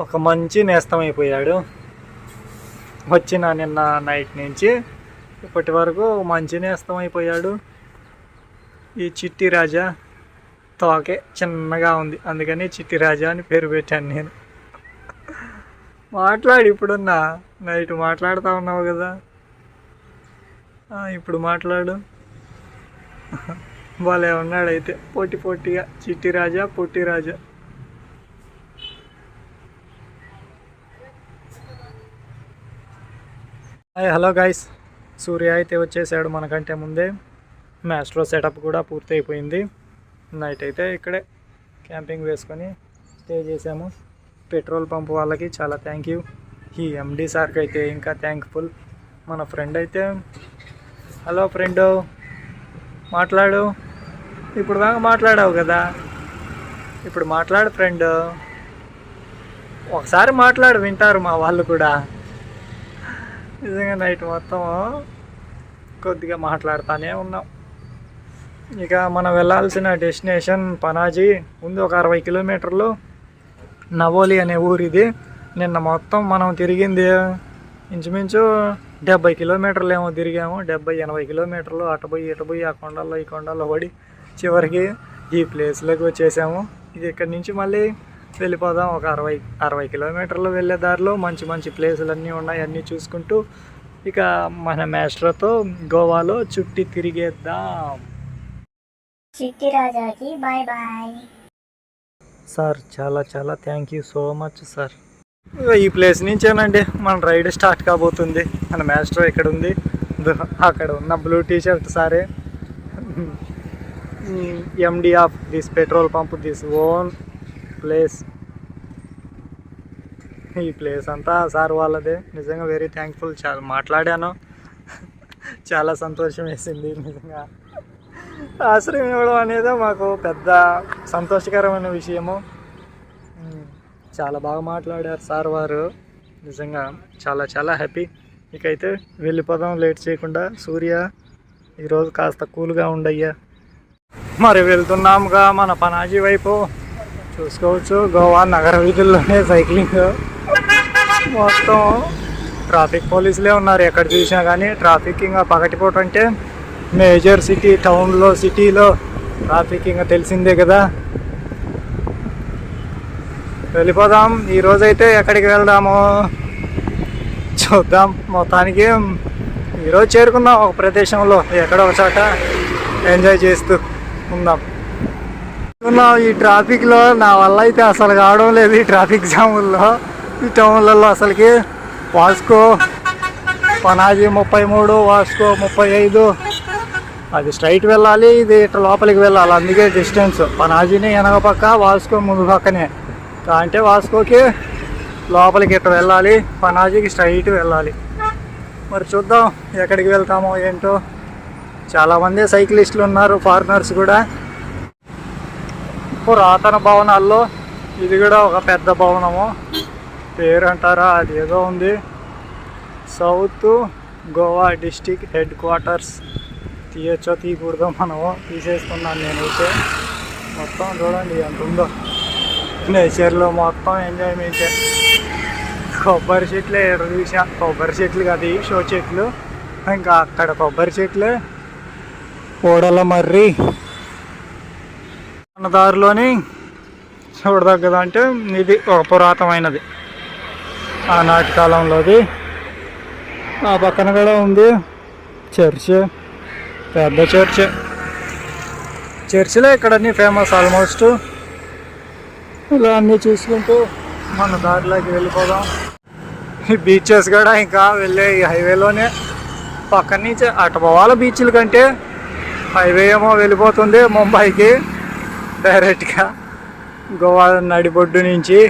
ఒక మంచి నేస్తం అయిపోయాడు వచ్చిన నిన్న నైట్ నుంచి ఇప్పటి వరకు మంచి నేస్తం అయిపోయాడు ఈ చిట్టి రాజా తోకే చిన్నగా ఉంది. అందుకని చిట్టి రాజా అని పేరు పెట్టాను నేను. మాట్లాడు ఇప్పుడున్నా నైట్ మాట్లాడుతూ ఉన్నావు కదా. ఇప్పుడు మాట్లాడు. భలే ఉన్నాడైతే. పోటీ పోటీగా. చిట్టి రాజా పొట్టి రాజా. హాయ్ హలో గైస్ సూర్య అయితే వచ్చేసాడు మనకంటే ముందే. మ్యాస్ట్రో సెటప్ కూడా పూర్తి అయిపోయింది నైట్ అయితే ఇక్కడే క్యాంపింగ్ వేసుకొని స్టే చేసాము. పెట్రోల్ పంప్ వాళ్ళకి చాలా థ్యాంక్ యూ ఈ ఎండి సార్కి అయితే ఇంకా థ్యాంక్ఫుల్ మన ఫ్రెండ్ అయితే హలో ఫ్రెండ్ మాట్లాడు. ఇప్పుడు దాకా మాట్లాడావు కదా. ఇప్పుడు మాట్లాడు ఫ్రెండ్ ఒకసారి మాట్లాడు వింటారు మా వాళ్ళు కూడా. నిజంగా నైట్ మొత్తం కొద్దిగా మాట్లాడుతూనే ఉన్నాం. ఇక మనం వెళ్ళాల్సిన డెస్టినేషన్ పనాజీ ఉంది ఒక అరవై కిలోమీటర్లు. నవోలి అనే ఊరు ఇది నిన్న మొత్తం మనం తిరిగింది ఇంచుమించు డెబ్బై కిలోమీటర్లు ఏమో తిరిగాము. డెబ్బై ఎనభై కిలోమీటర్లు అటు పోయి ఇటు పోయి ఆ కొండల్లో ఈ కొండల్లో పడి చివరికి ఈ ప్లేస్లోకి వచ్చేసాము. ఇది ఇక్కడి నుంచి మళ్ళీ వెళ్ళిపోదాం. ఒక అరవై అరవై కిలోమీటర్లు వెళ్ళే దారిలో మంచి మంచి ప్లేసులు అన్నీ ఉన్నాయి. అన్నీ చూసుకుంటూ ఇక మన మాస్టర్తో గోవాలో చుట్టి తిరిగేద్దాం. చిట్టి రాజాకి బాయ్ బాయ్. సార్ చాలా చాలా thank you so much sir. ఈ ప్లేస్ నుంచేనండి. మన రైడ్ స్టార్ట్ కాబోతుంది. మన మాస్టర్ ఇక్కడ ఉంది అక్కడ ఉన్న బ్లూ టీ షర్ట్ సారే MD of this petrol pump this own place. ఈ ప్లేస్ అంతా సార్ వాళ్ళదే. నిజంగా వెరీ థ్యాంక్ఫుల్ చాలా మాట్లాడాను. చాలా సంతోషం వేసింది నిజంగా. ఆశ్రయం ఇవ్వడం అనేది మాకు పెద్ద సంతోషకరమైన విషయము. చాలా బాగా మాట్లాడారు సార్ వారు. నిజంగా చాలా చాలా హ్యాపీ ఇకైతే వెళ్ళిపోదాం లేట్ చేయకుండా. సూర్య ఈరోజు కాస్త కూల్గా ఉండయ్యా. మరి వెళ్తున్నాముగా మన పనాజీ వైపు. చూసుకోవచ్చు. గోవా నగర వీధుల్లోనే సైక్లింగ్. మొత్తం ట్రాఫిక్ పోలీసులే ఉన్నారు. ఎక్కడ చూసినా కానీ ట్రాఫిక్ ఇంకా పగటిపూట అంటే మేజర్ సిటీ టౌన్లో సిటీలో ట్రాఫిక్ ఇంకా తెలిసిందే కదా. వెళ్ళిపోదాం. ఈరోజైతే ఎక్కడికి వెళ్దాము? చూద్దాం. మొత్తానికి ఈరోజు చేరుకుందాం ఒక ప్రదేశంలో. ఎక్కడో ఒక చోట ఎంజాయ్ చేస్తూ ఉందాం. ఉన్నాం ఈ ట్రాఫిక్లో? నా వల్ల అయితే అసలు కావడం లేదు ఈ ట్రాఫిక్ జాముల్లో. ఈ టౌన్లలో అసలుకి వాస్కో పనాజీ ముప్పై మూడు వాస్కో ముప్పై ఐదు. అది స్ట్రైట్ వెళ్ళాలి ఇది ఇట్లా లోపలికి వెళ్ళాలి. అందుకే డిస్టెన్స్. పనాజీని వెనక పక్క వాస్కో ముందు పక్కనే. అంటే వాస్కోకి లోపలికి ఇట్లా వెళ్ళాలి పనాజీకి స్ట్రైట్ వెళ్ళాలి. మరి చూద్దాం ఎక్కడికి వెళ్తామో ఏంటో. చాలామంది సైక్లిస్టులు ఉన్నారు ఫారినర్స్ కూడా. పురాతన భవనాల్లో ఇది కూడా ఒక పెద్ద భవనము. పేరు అంటారా అది ఏదో ఉంది. South Goa district headquarters. తీయచ్చో తీయకూడదో మనము తీసేసుకున్నాను నేనైతే. మొత్తం చూడండి ఎంత ఉందో. నేచర్లో మొత్తం ఎంజాయ్మెంట్ కొబ్బరి చెట్లే ఎర్ర చూసా కొబ్బరి చెట్లు కాదు షో చెట్లు. ఇంకా అక్కడ కొబ్బరి చెట్లే. ఓడల మర్రి. దారిలోని చూడదగ్గదంటే ఇది ఒక పురాతనమైనది. ఆనాటి కాలంలోది ఆ పక్కన కూడా ఉంది చర్చ్ పెద్ద చర్చ్. చర్చిలో ఇక్కడ అన్ని ఫేమస్ ఆల్మోస్ట్. ఇలా అన్నీ చూసుకుంటూ మన దారిలోకి వెళ్ళిపోదాం. ఈ బీచెస్ కూడా ఇంకా వెళ్ళే ఈ హైవేలోనే. పక్కన నుంచి అటు పోవాలి బీచ్ల కంటే హైవే ఏమో వెళ్ళిపోతుంది ముంబైకి. డైరెక్ట్గా గోవా నడిబొడ్డు నుంచి.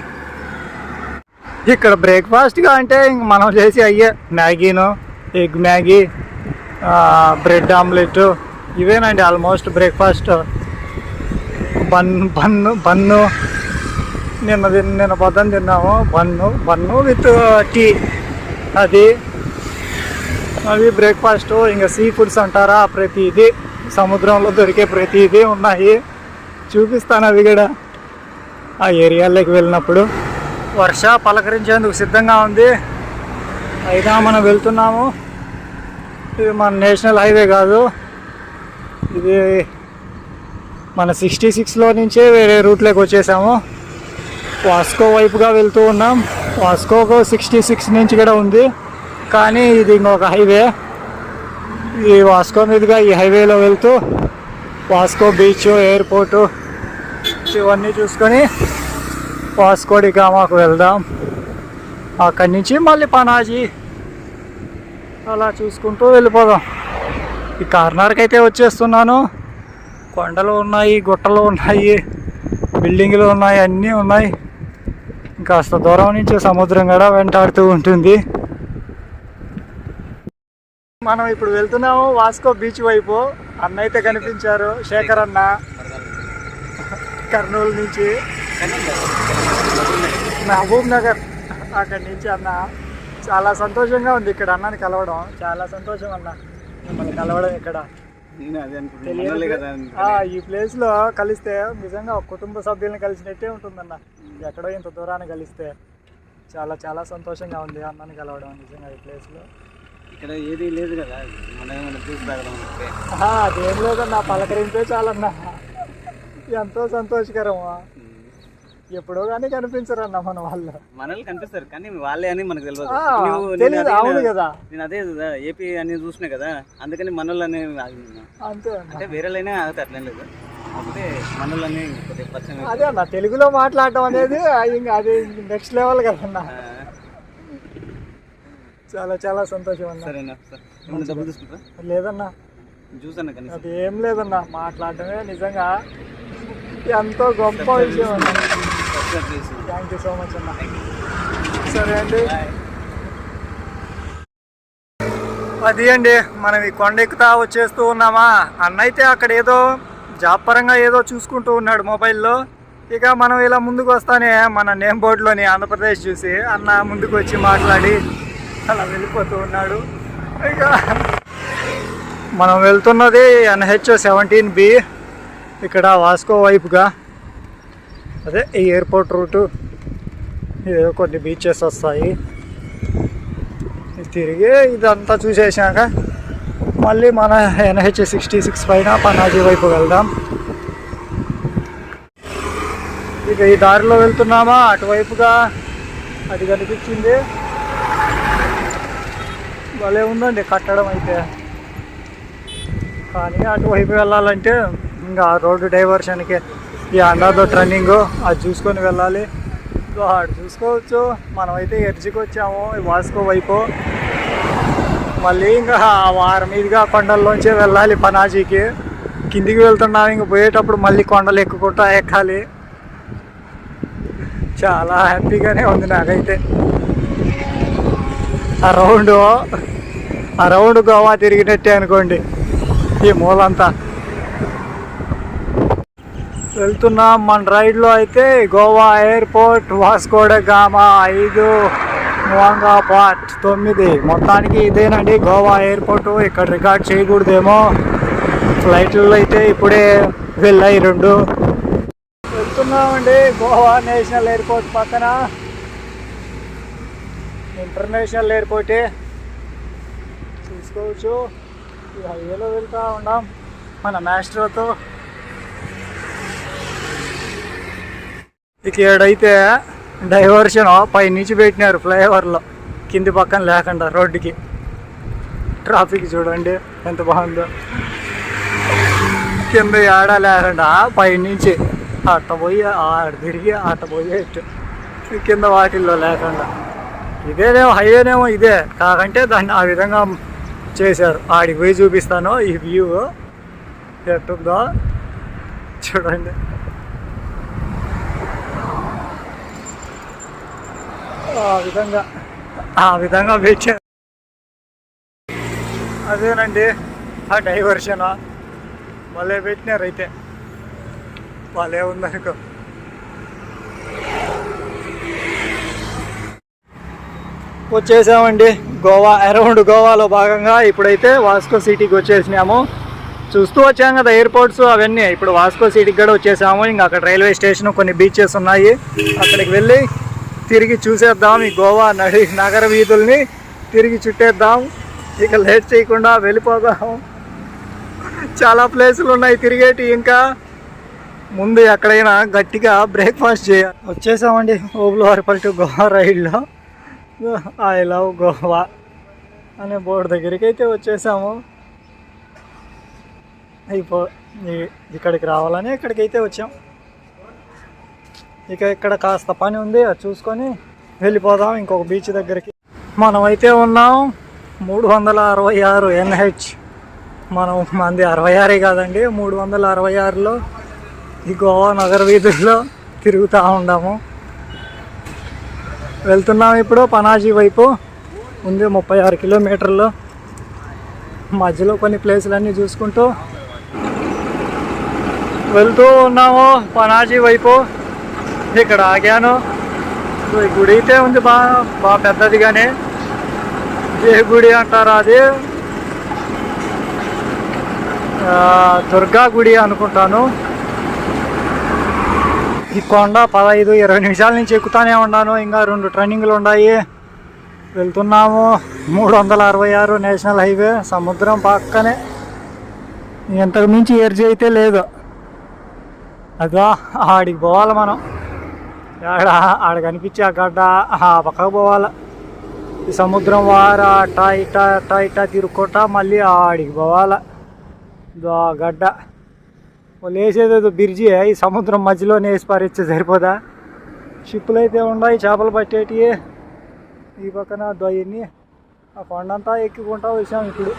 ఇక్కడ బ్రేక్ఫాస్ట్గా అంటే ఇంక మనం చేసి అయ్యే మ్యాగీను ఎగ్ మ్యాగీ బ్రెడ్ ఆమ్లెట్ ఇవేనండి almost breakfast. Bun bun bun నిన్న నిన్న పొద్దున్న తిన్నాము. Bun bun with tea. అది అవి బ్రేక్ఫాస్ట్. ఇంకా సీ ఫుడ్స్ అంటారా? ప్రతిదీ. సముద్రంలో దొరికే ప్రతిదీ ఉన్నాయి. చూపిస్తాను అది కూడా ఆ ఏరియాలోకి వెళ్ళినప్పుడు. వర్ష పలకరించేందుకు సిద్ధంగా ఉంది. అయినా మనం వెళ్తున్నాము. ఇది మన నేషనల్ హైవే కాదు. ఇది మన సిక్స్టీ సిక్స్లో నుంచే వేరే రూట్లోకి వచ్చేసాము. వాస్కో వైపుగా వెళ్తూ ఉన్నాం. వాస్కోకు సిక్స్టీ సిక్స్ నుంచి కూడా ఉంది. కానీ ఇది ఇంకొక హైవే. ఈ వాస్కో మీదుగా ఈ హైవేలో వెళ్తూ వాస్కో బీచ్ ఎయిర్పోర్టు ఇవన్నీ చూసుకొని వాస్కోడి గామాకు వెళ్దాం. అక్కడి నుంచి మళ్ళీ పనాజీ అలా చూసుకుంటూ వెళ్ళిపోదాం. ఈ కార్నర్కి అయితే వచ్చేస్తున్నాను. కొండలు ఉన్నాయి గుట్టలు ఉన్నాయి బిల్డింగ్లు ఉన్నాయి అన్నీ ఉన్నాయి. కాస్త దూరం నుంచి సముద్రం కూడా వెంటాడుతూ ఉంటుంది. మనం ఇప్పుడు వెళ్తున్నాము వాస్కో బీచ్ వైపు. అన్న అయితే కనిపించారు. శేఖర్ అన్న. కర్నూలు నుంచి. మహబూబ్ నగర్ అక్కడి నుంచి అన్న. చాలా సంతోషంగా ఉంది ఇక్కడ అన్నని కలవడం. చాలా సంతోషం అన్న. మిమ్మల్ని కలవడం ఇక్కడ. ఈ ప్లేస్లో కలిస్తే నిజంగా కుటుంబ సభ్యుల్ని కలిసినట్టే ఉంటుందన్న. ఎక్కడో ఇంత దూరాన్ని కలిస్తే. చాలా చాలా సంతోషంగా ఉంది అన్నని కలవడం నిజంగా ఈ ప్లేస్లో. ఇక్కడ ఏది లేదు కదా. మనం ఏమైనా తాగడం ఆహా, అదేం లేదన్న పలకరింపే చాలన్న. ఎంతో సంతోషకరమా? ఎప్పుడో కానీ కనిపించరన్న మన వాళ్ళు. మనల్ని కనిపిస్తారు కానీ వాళ్ళే అని మనకు తెలియదు అవును కదా. నేను అదే కదా ఏపీ అని చూసినా కదా అందుకని అంతే అన్న. అంటే వేరేలైనా ఆగితే అట్లేం లేదు. అదే అన్న తెలుగులో మాట్లాడటం అనేది ఇంకా అది నెక్స్ట్ లెవెల్ కదన్న. చాలా చాలా సంతోషం అన్న. సరేనా డబ్బులు తీసుకుంటారా? లేదన్నా. జ్యూస్ అన్న కనీసం? అది ఏం లేదన్నా. మాట్లాడటమే నిజంగా ఎంతో గొప్ప విషయం అన్న. థ్యాంక్ యూ సో మచ్ అన్న. సరే అండి. అది అండి మనం ఈ కొండ ఎక్కుతా వచ్చేస్తూ ఉన్నామా? అన్న అయితే అక్కడ ఏదో జాబ్ పరంగా ఏదో చూసుకుంటూ ఉన్నాడు మొబైల్లో. ఇక మనం ఇలా ముందుకు వస్తానే మన నేమ్ బోర్డులోని ఆంధ్రప్రదేశ్ చూసి అన్న ముందుకు వచ్చి మాట్లాడి అలా వెళ్ళిపోతూ ఉన్నాడు. ఇక మనం వెళ్తున్నది ఎన్హెచ్ సెవెంటీన్ బి ఇక్కడ వాస్కో వైపుగా. అదే ఈ ఎయిర్పోర్ట్ రూటు. ఏదో కొన్ని బీచెస్ వస్తాయి. ఇది తిరిగి ఇదంతా చూసేసాక మళ్ళీ మన ఎన్హెచ్ సిక్స్టీ సిక్స్ పైన పనాజీ వైపు వెళ్దాం. ఇక ఈ దారిలో వెళ్తున్నామా? అటువైపుగా అది కనిపించింది. భలే ఉందండి కట్టడం అయితే. కానీ అటువైపు వెళ్ళాలంటే ఇంకా రోడ్డు డైవర్షన్కి ఈ అండాదో టర్నింగ్ అది చూసుకొని వెళ్ళాలి. ఇదిగో అటు చూసుకోవచ్చు. మనమైతే ఎర్జికి వచ్చాము వాస్కో వైపు. మళ్ళీ ఇంకా ఆ వారం మీదుగా కొండల్లోంచే వెళ్ళాలి పనాజీకి. కిందికి వెళ్తున్నాం ఇంక పోయేటప్పుడు మళ్ళీ కొండలు ఎక్కుకుంటా ఎక్కాలి. చాలా హ్యాపీగానే ఉంది నాకైతే. ఆ రౌండ్ ఆ రౌండ్ గోవా తిరిగినట్టే అనుకోండి. ఈ మూలంతా. వెళ్తున్నాం మన రైడ్లో అయితే గోవా ఎయిర్పోర్ట్ వాస్కోడగామా ఐదు మోంగా పార్ట్ తొమ్మిది. మొత్తానికి ఇదేనండి గోవా ఎయిర్పోర్ట్. ఇక్కడ రికార్డ్ చేయకూడదేమో. ఫ్లైట్లలో అయితే ఇప్పుడే వెళ్ళాయి రెండు. వెళ్తున్నామండి గోవా నేషనల్ ఎయిర్పోర్ట్ పక్కన. ఇంటర్నేషనల్ ఎయిర్పోర్టే చూసుకోవచ్చు. ఈ హైవేలో వెళ్తూ ఉన్నాం. మన మాస్టర్తో. ఇక ఏడైతే డైవర్షన్ పై నుంచి పెట్టినారు ఫ్లైఓవర్లో. కింది పక్కన లేకుండా రోడ్డుకి. ట్రాఫిక్ చూడండి ఎంత బాగుందో. కింద ఏడ లేకుండా పై నుంచి అట్ట పోయి ఆడ తిరిగి అట్ట పోయేట్టు. కింద వాటిల్లో లేకుండా. ఇదేనేమో హైవేనేమో ఇదే. కాకంటే దాన్ని ఆ విధంగా చేశారు. ఆడికి పోయి చూపిస్తాను ఈ వ్యూ. ఎట్టుందో చూడండి. ఆ విధంగా ఆ విధంగా పెట్టారు అదేనండి ఆ డైవర్షన్? మళ్ళీ పెట్టినారు అయితే. వాళ్ళే ఉందనుకో. వచ్చేసామండి. గోవా అరౌండ్ గోవాలో భాగంగా ఇప్పుడైతే వాస్కో సిటీకి వచ్చేసినాము. చూస్తూ వచ్చాం కదా ఎయిర్పోర్ట్స్ అవన్నీ. ఇప్పుడు వాస్కో సిటీకి కూడా వచ్చేసాము. ఇంకా అక్కడ రైల్వే స్టేషన్ కొన్ని బీచెస్ ఉన్నాయి. అక్కడికి వెళ్ళి తిరిగి చూసేద్దాం. ఈ గోవా నడి నగర వీధుల్ని తిరిగి చుట్టేద్దాం. ఇక లేట్ చేయకుండా వెళ్ళిపోదాం. చాలా ప్లేసులు ఉన్నాయి తిరిగేటి ఇంకా. ముందు ఎక్కడైనా గట్టిగా బ్రేక్ఫాస్ట్ చేయాలి. వచ్చేసామండి. ఓబులవారిపల్లి టు గోవా రైడ్లో ఐ లవ్ గోవా అనే బోర్డు దగ్గరికి అయితే వచ్చేసాము. అయిపో ఇక్కడికి రావాలని ఇక్కడికి అయితే వచ్చాం. ఇక ఇక్కడ కాస్త పని ఉంది అది చూసుకొని వెళ్ళిపోదాం ఇంకొక బీచ్ దగ్గరికి. మనం అయితే ఉన్నాం మూడు వందల అరవై ఆరు ఎన్హెచ్. మనం మంది అరవై ఆరే కాదండి మూడు వందల అరవై ఆరులో ఈ గోవా నగర వీధుల్లో తిరుగుతూ ఉన్నాము వెళ్తున్నాం ఇప్పుడు పనాజీ వైపు. ఉంది ముప్పై ఆరు కిలోమీటర్లు. మధ్యలో కొన్ని ప్లేసులన్నీ చూసుకుంటూ వెళ్తూ ఉన్నాము పనాజీ వైపు. ఇక్కడ ఆగాను. ఈ గుడి అయితే ఉంది బా బాగా పెద్దదిగానే. ఏ గుడి అంటారా అది? దుర్గా గుడి అనుకుంటాను. ఈ కొండ పదహైదు ఇరవై నిమిషాల నుంచి ఎక్కుతానే ఉన్నాను. ఇంకా రెండు ట్రైనింగ్లు ఉన్నాయి. వెళ్తున్నాము. మూడు వందల అరవై ఆరు నేషనల్ హైవే. సముద్రం పక్కనే. ఇంతకు మించి ఎర్జీ అయితే లేదు. అదా ఆడికి పోవాలి మనం. ఆడ ఆడ కనిపించే ఆ గడ్డ ఆ పక్కకు పోవాలి. ఈ సముద్రం వార అట్టా ఇట్టా అట్టా ఇట్టా తిరుక్కుంటా మళ్ళీ ఆడికి పోవాలి. ఆ గడ్డ. వాళ్ళు వేసేది బిర్జి ఈ సముద్రం మధ్యలోనే వేసి పారిస్తే సరిపోదా? షిప్పులు అయితే ఉన్నాయి చేపలు పట్టేటివి ఈ పక్కన దొయ్యని ఆ కొండంతా ఎక్కుకుంటా వచ్చాం ఇప్పుడు.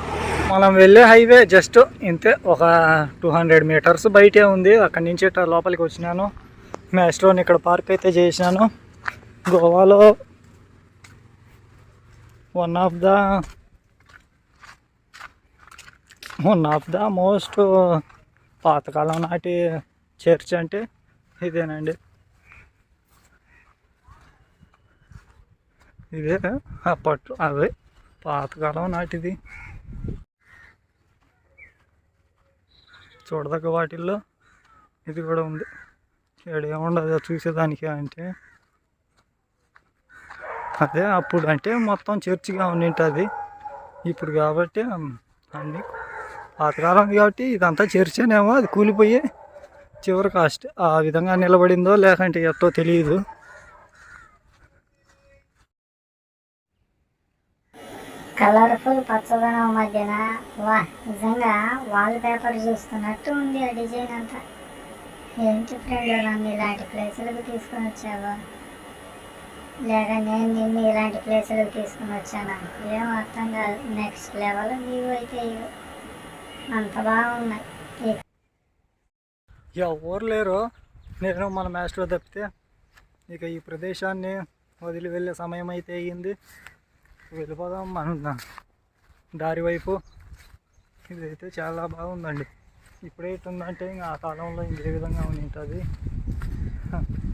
మనం వెళ్ళే హైవే జస్ట్ ఇంతే ఒక టూ హండ్రెడ్ మీటర్స్ బయటే ఉంది. అక్కడి నుంచి ఇట్లా లోపలికి వచ్చినాను. మ్యాస్ట్రోని ఇక్కడ పార్క్ అయితే చేసినాను. గోవాలో one of the one of the most పాతకాలం నాటి చర్చ్ అంటే ఇదేనండి. ఇదే అప్పట్లో అదే పాతకాలం నాటిది. చూడదగ్గ వాటిల్లో ఇది కూడా ఉంది. ఏడేముండదు చూసేదానికి అంటే. అదే అప్పుడు అంటే మొత్తం చర్చిగా ఉండింటుంది. ఇప్పుడు కాబట్టి అన్ని పాతకాలం కాబట్టి ఇదంతా చేర్చానేమో అది కూలిపోయి చివరి కాస్ట్ ఆ విధంగా నిలబడిందో లేకంటే ఎట్టో తెలియదు కలర్ఫుల్ పచ్చదనం మధ్యన వా నిజంగా వాల్ పేపర్ చూస్తున్నట్టు ఉంది ఆ డిజైన్ అంతా. ఏంటి ఫ్రెండ్ నన్ను ఇలాంటి ప్లేసులకు తీసుకొని వచ్చావా? లేక నేను నిన్ను ఇలాంటి ప్లేసులకు తీసుకొని వచ్చానా? ఏం అర్థం కాదు. నెక్స్ట్ లెవెల్ నీవు అయితే అంత బాగున్నాయి. ఎవరు లేరు. నేను మన మాస్టర్ తప్పితే ఇక ఈ ప్రదేశాన్ని వదిలి వెళ్ళే సమయం అయితే అయ్యింది. వెళ్ళిపోదాం మన దారి వైపు ఇదైతే చాలా బాగుందండి. ఇప్పుడే ఇట్టుందంటే ఇంకా ఆ కాలంలో ఇంకే విధంగా ఉండి ఉంటుంది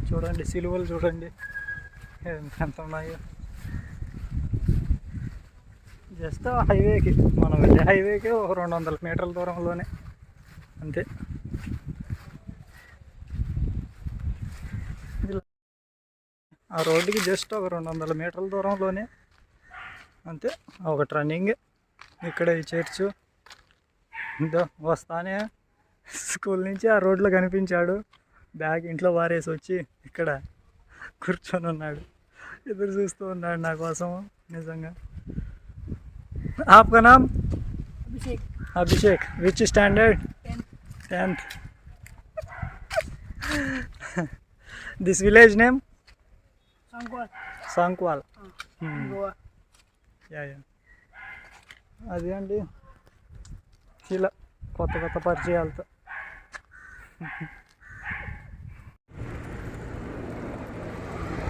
చూడండి సిలువలు చూడండి. ఎంత ఉన్నాయో. జస్ట్ హైవేకి మనం వెళ్ళే హైవేకి ఒక రెండు వందల మీటర్ల దూరంలోనే. అంతే. ఆ రోడ్డుకి జస్ట్ ఒక రెండు వందల మీటర్ల దూరంలోనే. అంతే. ఒక రన్నింగ్ ఇక్కడ ఈ చర్చు. ఇదో వస్తానే. స్కూల్ నుంచి ఆ రోడ్లో కనిపించాడు. బ్యాగ్ ఇంట్లో వారేసి వచ్చి ఇక్కడ కూర్చొని ఉన్నాడు ఎదురు చూస్తూ ఉన్నాడు నా కోసం నిజంగా. आपका नाम Abhishek Abhishek which standard tenth this village name Sangwal Sankwal Goa yeah yeah అదే అండి ఇలా కొత్త కొత్త పరిచయాలతో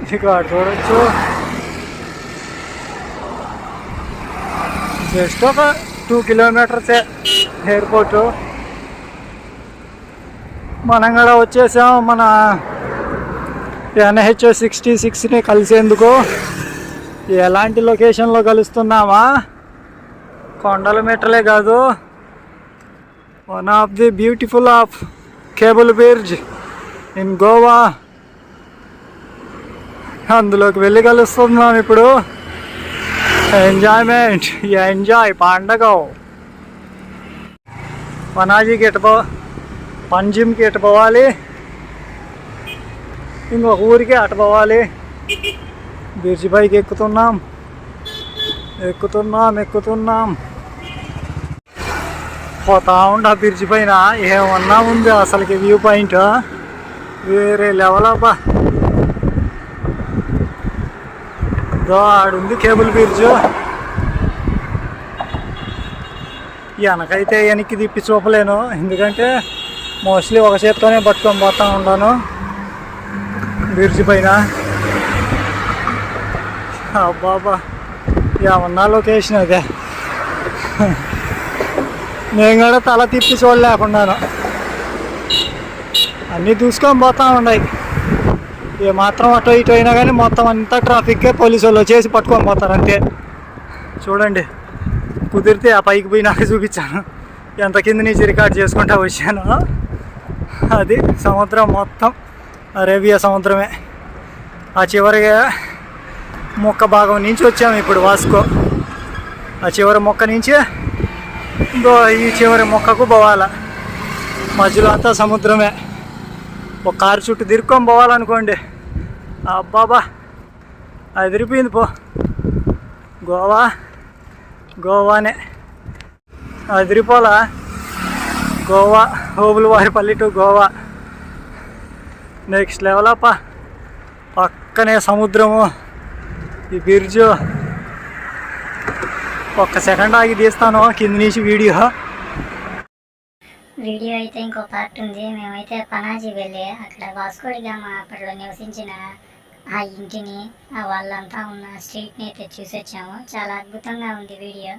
ఇక్కడ చూడొచ్చు జస్ట్ ఒక టూ కిలోమీటర్సే ఎయిర్పోర్టు మనం కూడా వచ్చేసాం మన ఎన్హెచ్ సిక్స్టీ సిక్స్ని కలిసేందుకు. ఎలాంటి లొకేషన్లో కలుస్తున్నామా? కొండల మీటలే కాదు. One of the beautiful of cable bridge in Goa అందులోకి వెళ్ళి కలుస్తున్నాం ఇప్పుడు. ఎంజాయ్మెంట్ ఎంజాయ్ పండగ పనాజీకి ఎటు పో పంజిమ్కి ఎటు పోవాలి ఇంకొక ఊరికి అటు పోవాలి బ్రిడ్జి పైకి ఎక్కుతున్నాం ఎక్కుతున్నాం ఎక్కుతున్నాం పోతా ఉండ బ్రిడ్జి పైన ఏమన్నా ఉంది అసలుకి వ్యూ పాయింట్ వేరే లెవెల్ అబ్బా దో ఆడుంది కేబుల్ బ్రిడ్జ్ వెనకైతే వెనక్కి తిప్పి చూపలేను. ఎందుకంటే మోస్ట్లీ ఒక చేత్తోనే పట్టుకొని పోతా ఉన్నాను బ్రిడ్జి పైన. అబ్బాబా ఏమన్నా లొకేషన్ అదే. నేను కూడా తల తిప్పి చూడలేకున్నాను అన్నీ చూసుకొని పోతా ఉన్నాయి ఏ మాత్రం అటు ఇటు అయినా కానీ మొత్తం అంతా ట్రాఫిక్కే పోలీసు వాళ్ళు చేసి పట్టుకొని పోతారు అంతే. చూడండి కుదిరితే ఆ పైకి పోయి నాకు చూపించాను. ఎంత కింద నుంచి రికార్డ్ చేసుకుంటా వచ్చాను. అది సముద్రం మొత్తం అరేబియా సముద్రమే. ఆ చివరిగా మొక్క భాగం నుంచి వచ్చాము ఇప్పుడు వాస్కో. ఆ చివరి మొక్క నుంచి ఈ చివరి మొక్కకు పోవాల. మధ్యలో అంతా సముద్రమే. ఒక కారు చుట్టూ తిరుక్కొని పోవాలనుకోండి. అబ్బాబా అదిరిపోయింది పో. గోవా గోవానే. అదిరిపోలా గోవా హోబులవారిపల్లి పల్లెటూరు గోవా. నెక్స్ట్ లెవెల్ అప్ప. పక్కనే సముద్రము ఈ బ్రిడ్జ్ ఒక్క సెకండ్ ఆగి తీస్తాను కింద నుంచి వీడియో. వీడియో అయితే ఇంకో పార్ట్ ఉంది. మేమైతే పనాజీ వెళ్ళి అక్కడ వాస్కోడిగా మా అప్పట్లో నివసించిన ఆ ఇంటిని ఆ వాళ్ళంతా ఉన్న స్ట్రీట్ని అయితే చూసి వచ్చాము చాలా అద్భుతంగా ఉంది వీడియో.